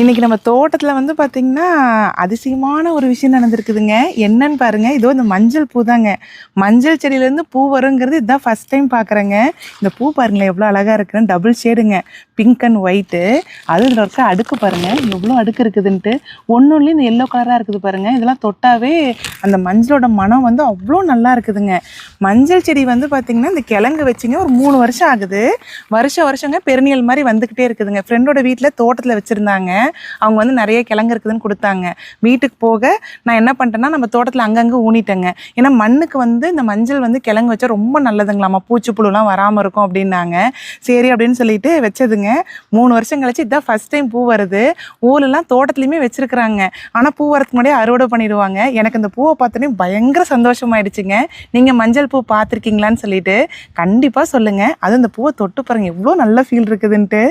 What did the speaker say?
இன்னைக்கு நம்ம தோட்டத்தில் வந்து பார்த்திங்கன்னா அதிசயமான ஒரு விஷயம் நடந்திருக்குதுங்க. என்னன்னு பாருங்க. இதோ இந்த மஞ்சள் பூ தாங்க. மஞ்சள் செடியிலேருந்து பூ வருங்கிறது இதுதான் ஃபர்ஸ்ட் டைம் பார்க்குறேங்க இந்த பூ பாருங்களேன் எவ்வளோ அழகாக இருக்குன்னு. டபுள் ஷேடுங்க பிங்க் அண்ட் ஒயிட்டு அது இதில் இருக்க அடுக்கு பாருங்க. எவ்வளோ அடுக்கு இருக்குதுன்ட்டு. ஒன்றுலேயும் இந்த எல்லோ கலராக இருக்குது பாருங்க. இதெல்லாம் தொட்டாவே அந்த மஞ்சளோட மனம் வந்து அவ்வளோ நல்லா இருக்குதுங்க. மஞ்சள் செடி வந்து பார்த்திங்கன்னா இந்த கிழங்கு வச்சுங்க ஒரு மூணு வருஷம் ஆகுது. வருஷம் வருஷங்க பெருநியல் மாதிரி வந்துக்கிட்டே இருக்குதுங்க. ஃப்ரெண்டோட வீட்டில் தோட்டத்தில் வச்சுருந்தாங்க. அவங்க வந்து நிறைய கிழங்கு இருக்குதுன்னு கொடுத்தாங்க. வீட்டுக்கு போக நான் என்ன பண்ணிட்டேன்னா நம்ம தோட்டத்தில் அங்கங்கே ஊனிட்டேங்க. ஏன்னா மண்ணுக்கு வந்து இந்த மஞ்சள் வந்து கிழங்கு வச்சா ரொம்ப நல்லதுங்களாம்மா பூச்சி புழுலாம் வராமல் இருக்கும் அப்படின்னாங்க. சரி அப்படின்னு சொல்லிட்டு வச்சதுங்க. மூணு வருஷம் கழிச்சு இதுதான் ஃபர்ஸ்ட் டைம் பூ வருது. ஊரெல்லாம் தோட்டத்துலையுமே வச்சிருக்கிறாங்க. ஆனால் பூ வரதுக்கு முன்னாடியே அறுவடை பண்ணிடுவாங்க. எனக்கு இந்த பூவை பார்த்தோன்னே பயங்கர சந்தோஷமாயிடுச்சுங்க. நீங்கள் மஞ்சள் பூ பார்த்துருக்கீங்களான்னு சொல்லிட்டு கண்டிப்பாக சொல்லுங்கள் அது இந்த பூவை தொட்டு பாருங்க. எவ்வளோ நல்ல ஃபீல் இருக்குதுன்ட்டு.